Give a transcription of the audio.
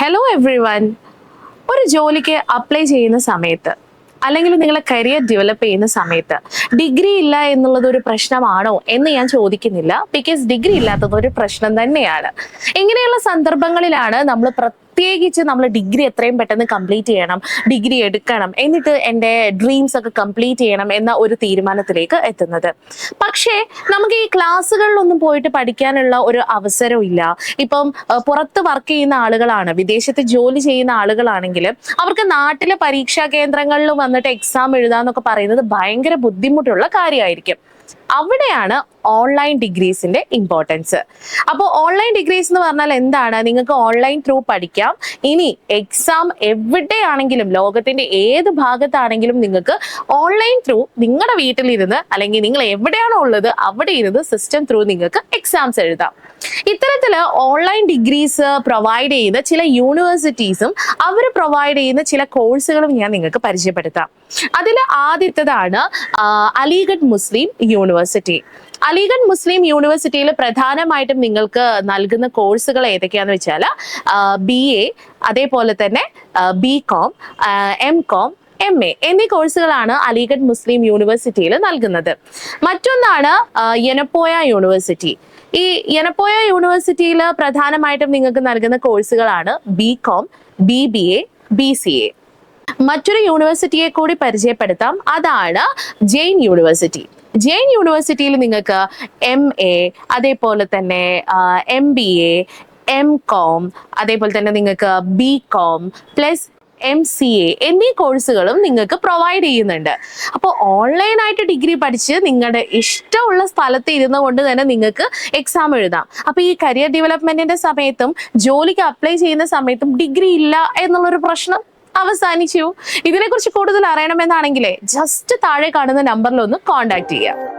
Hello every one ഒരു ജോലിക്ക് apply ചെയ്യുന്ന സമയത്ത് അല്ലെങ്കിൽ നിങ്ങളെ കരിയർ ഡെവലപ്പ് ചെയ്യുന്ന സമയത്ത് ഡിഗ്രി ഇല്ല എന്നുള്ളത് ഒരു പ്രശ്നമാണോ എന്ന് ഞാൻ ചോദിക്കുന്നില്ല. ബിക്കോസ് ഡിഗ്രി ഇല്ലാത്തത് ഒരു പ്രശ്നം തന്നെയാണ്. ഇങ്ങനെയുള്ള സന്ദർഭങ്ങളിലാണ് നമ്മൾ പ്രത്യേകിച്ച് നമ്മൾ ഡിഗ്രി എത്രയും പെട്ടെന്ന് കംപ്ലീറ്റ് ചെയ്യണം ഡിഗ്രി എടുക്കണം എന്നിട്ട് എന്റെ ഡ്രീംസ് ഒക്കെ കംപ്ലീറ്റ് ചെയ്യണം എന്ന ഒരു തീരുമാനത്തിലേക്ക് എത്തുന്നത്. പക്ഷേ നമുക്ക് ഈ ക്ലാസ്സുകളിലൊന്നും പോയിട്ട് പഠിക്കാനുള്ള ഒരു അവസരവും ഇല്ല. ഇപ്പം പുറത്ത് വർക്ക് ചെയ്യുന്ന ആളുകളാണ് വിദേശത്ത് ജോലി ചെയ്യുന്ന ആളുകളാണെങ്കിൽ അവർക്ക് നാട്ടിലെ പരീക്ഷാ കേന്ദ്രങ്ങളിൽ വന്നിട്ട് എക്സാം എഴുതാന്നൊക്കെ പറയുന്നത് ഭയങ്കര ബുദ്ധിമുട്ടുള്ള കാര്യമായിരിക്കും. അവിടെയാണ് ഓൺലൈൻ ഡിഗ്രീസിന്റെ ഇമ്പോർട്ടൻസ് അപ്പോൾ ഓൺലൈൻ ഡിഗ്രീസ് എന്ന് പറഞ്ഞാൽ എന്താണ്? നിങ്ങൾക്ക് ഓൺലൈൻ ത്രൂ പഠിക്കാം. ഇനി എക്സാം എവിടെയാണെങ്കിലും ലോകത്തിന്റെ ഏത് ഭാഗത്താണെങ്കിലും നിങ്ങൾക്ക് ഓൺലൈൻ ത്രൂ നിങ്ങളുടെ വീട്ടിലിരുന്ന് അല്ലെങ്കിൽ നിങ്ങൾ എവിടെയാണോ ഉള്ളത് അവിടെ ഇരുന്ന് സിസ്റ്റം ത്രൂ നിങ്ങൾക്ക് എക്സാംസ് എഴുതാം. ഇത്തരത്തിൽ ഓൺലൈൻ ഡിഗ്രീസ് പ്രൊവൈഡ് ചെയ്യുന്ന ചില യൂണിവേഴ്സിറ്റീസും അവർ പ്രൊവൈഡ് ചെയ്യുന്ന ചില കോഴ്സുകളും ഞാൻ നിങ്ങൾക്ക് പരിചയപ്പെടുത്താം. അതിൽ ആദ്യത്തേതാണ് Aligarh Muslim University Aligarh Muslim യൂണിവേഴ്സിറ്റിയിൽ പ്രധാനമായിട്ടും നിങ്ങൾക്ക് നൽകുന്ന കോഴ്സുകൾ ഏതൊക്കെയാന്ന് വെച്ചാൽ ബി എ അതേപോലെ തന്നെ B com M com M A എന്നീ കോഴ്സുകളാണ് അലിഗഡ് മുസ്ലിം യൂണിവേഴ്സിറ്റിയിൽ നൽകുന്നത്. മറ്റൊന്നാണ് യനപ്പോയ യൂണിവേഴ്സിറ്റി ഈ യനപ്പോയ യൂണിവേഴ്സിറ്റിയിൽ പ്രധാനമായിട്ടും നിങ്ങൾക്ക് നൽകുന്ന കോഴ്സുകളാണ് B com B B A B C A മറ്റൊരു യൂണിവേഴ്സിറ്റിയെ കൂടി പരിചയപ്പെടുത്താം. അതാണ് ജെയിൻ യൂണിവേഴ്സിറ്റി ജെയിൻ യൂണിവേഴ്സിറ്റിയിൽ നിങ്ങൾക്ക് എം എ അതേപോലെ തന്നെ M B A M com അതേപോലെ തന്നെ നിങ്ങൾക്ക് B com plus M C A എന്നീ കോഴ്സുകളും നിങ്ങൾക്ക് പ്രൊവൈഡ് ചെയ്യുന്നുണ്ട്. അപ്പോൾ ഓൺലൈനായിട്ട് ഡിഗ്രി പഠിച്ച് നിങ്ങളുടെ ഇഷ്ടമുള്ള സ്ഥലത്ത് ഇരുന്നു കൊണ്ട് തന്നെ നിങ്ങൾക്ക് എക്സാം എഴുതാം. അപ്പോൾ ഈ കരിയർ ഡെവലപ്മെന്റിന്റെ സമയത്തും ജോലിക്ക് അപ്ലൈ ചെയ്യുന്ന സമയത്തും ഡിഗ്രി ഇല്ല എന്നുള്ളൊരു പ്രശ്നം അവസാനിച്ചു. ഇതിനെക്കുറിച്ച് കൂടുതൽ അറിയണമെന്നാണെങ്കിലേ ജസ്റ്റ് താഴെ കാണുന്ന നമ്പറിൽ ഒന്ന് കോൺടാക്ട് ചെയ്യാം